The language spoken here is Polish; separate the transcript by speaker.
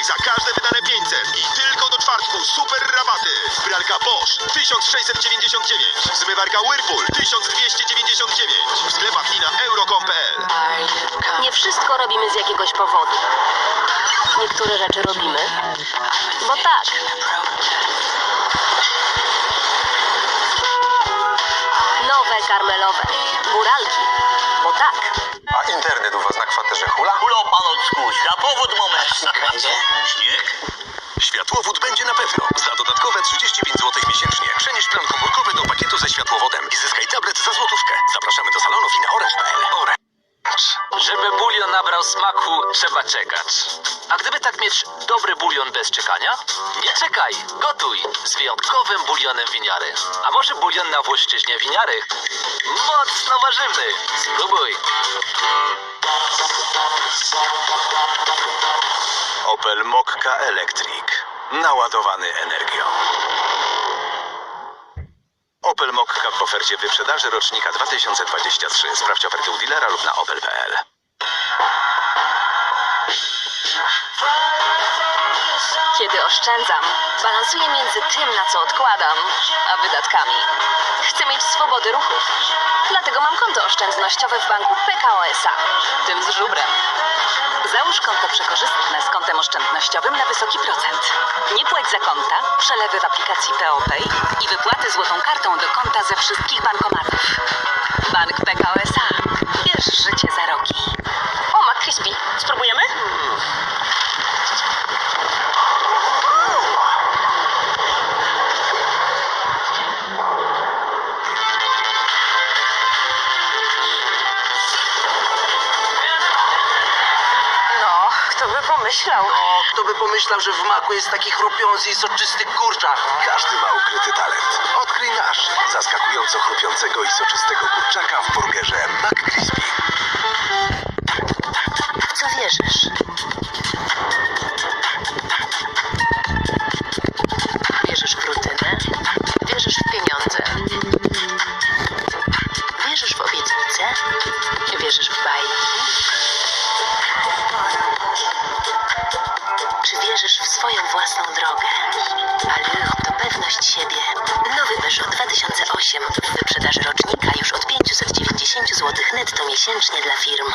Speaker 1: 50 zł za każde wydane 500 i tylko do czwartku super rabaty. Pralka Bosch 1699, zmywarka Whirlpool 1299, w sklepach i na euro.com.pl.
Speaker 2: Nie wszystko robimy z jakiegoś powodu. Niektóre rzeczy robimy, bo tak. Nowe karmelowe. Góralki, bo tak.
Speaker 3: A internet u was na kwaterze hula?
Speaker 4: Hulo, panocku, światłowód moment. Śnieg?
Speaker 3: Światłowód będzie na pewno. Za dodatkowe 35 zł miesięcznie. Przenieś plan komórkowy do pakietu ze światłowodem i zyskaj tablet za złotówkę. Zapraszamy do salonów i na orange.pl. Orange.
Speaker 5: Żeby bulion nabrał smaku, trzeba czekać. A gdyby tak mieć dobry bulion bez czekania? Nie czekaj, gotuj z wyjątkowym bulionem winiary. A może bulion na włoszczyźnie winiary? Mocno warzywny. Spróbuj.
Speaker 3: Opel Mokka Electric. Naładowany energią. Opel Mokka w ofercie wyprzedaży rocznika 2023. Sprawdź oferty u dealera lub na opel.pl.
Speaker 2: Kiedy oszczędzam, balansuję między tym, na co odkładam, a wydatkami. Chcę mieć swobody ruchów. Dlatego mam konto oszczędnościowe w banku PKO SA, tym z żubrem. Załóż konto przekorzystne z kontem oszczędnościowym na wysoki procent. Nie płać za konta, przelewy w aplikacji POPay i wypłaty złotą kartą do konta ze wszystkich bankomatów. Bank PKO. Kto by pomyślał?
Speaker 4: O, kto by pomyślał, że w maku jest taki chrupiący i soczysty kurczak.
Speaker 3: Każdy ma ukryty talent. Odkryj nasz. Zaskakująco chrupiącego i soczystego kurczaka w burgerze McCrispy.
Speaker 2: Wierzysz w swoją własną drogę? Allure to pewność siebie. Nowy Peugeot 2008 w wyprzedaży rocznika już od 590 zł netto miesięcznie dla firm.